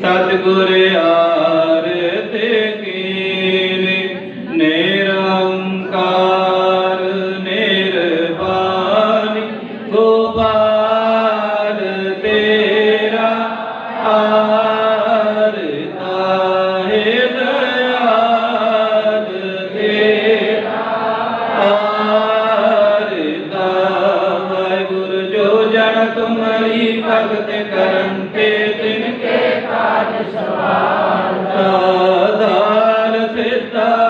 ਸਤਿਗੁਰ ਆਰਤ ਕੀਨੇ ਨਿਰੰਕਾਰ ਨਿਰਵਾਣੀ ਗੋਪਾਲ ਤੇਰਾ ਆਰਤਾ ਹੈ ਦਇਆਲ ਤੇਰਾ ਆਰਤਾ ਹੈ ਗੁਰ ਜੋ ਜਨ ਤੁਮਰੀ ਭਗਤ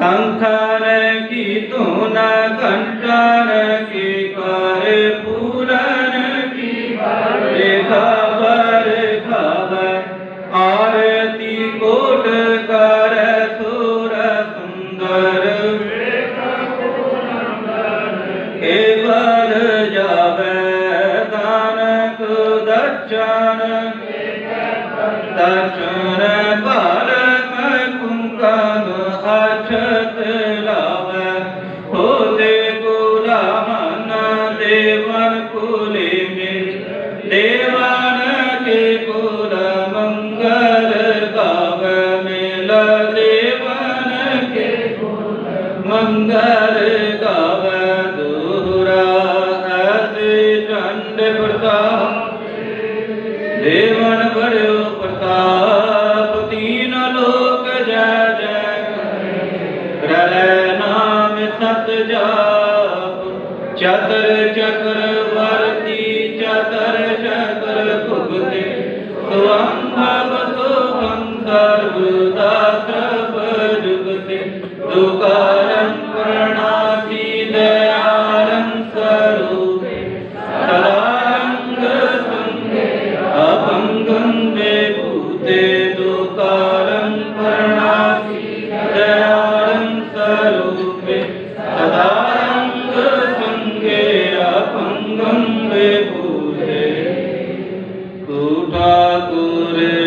সংসার কি তুনা ঘন্টার কি করে পুরাণ কি করে খবর খবর আরতি কোট কর সুর সুন্দর কেবল যাবে দান দর্শন দর্শন পালন কুঙ্কন আচর देवान् कुले में मिल के फूल मंगल गव मेल देवान् के फूल मंगल गव दूरा असि झंडे प्रताप देवान भरयो प्रताप दीन लोक जय जय हरे रर नाम सत जा चतुर्चक्रवर्ती चतर चक्र भुगते स्वयं नव सुभं सर्वदाकारं प्रणाति दारं सर्व अभङ्गं देभूते द् করে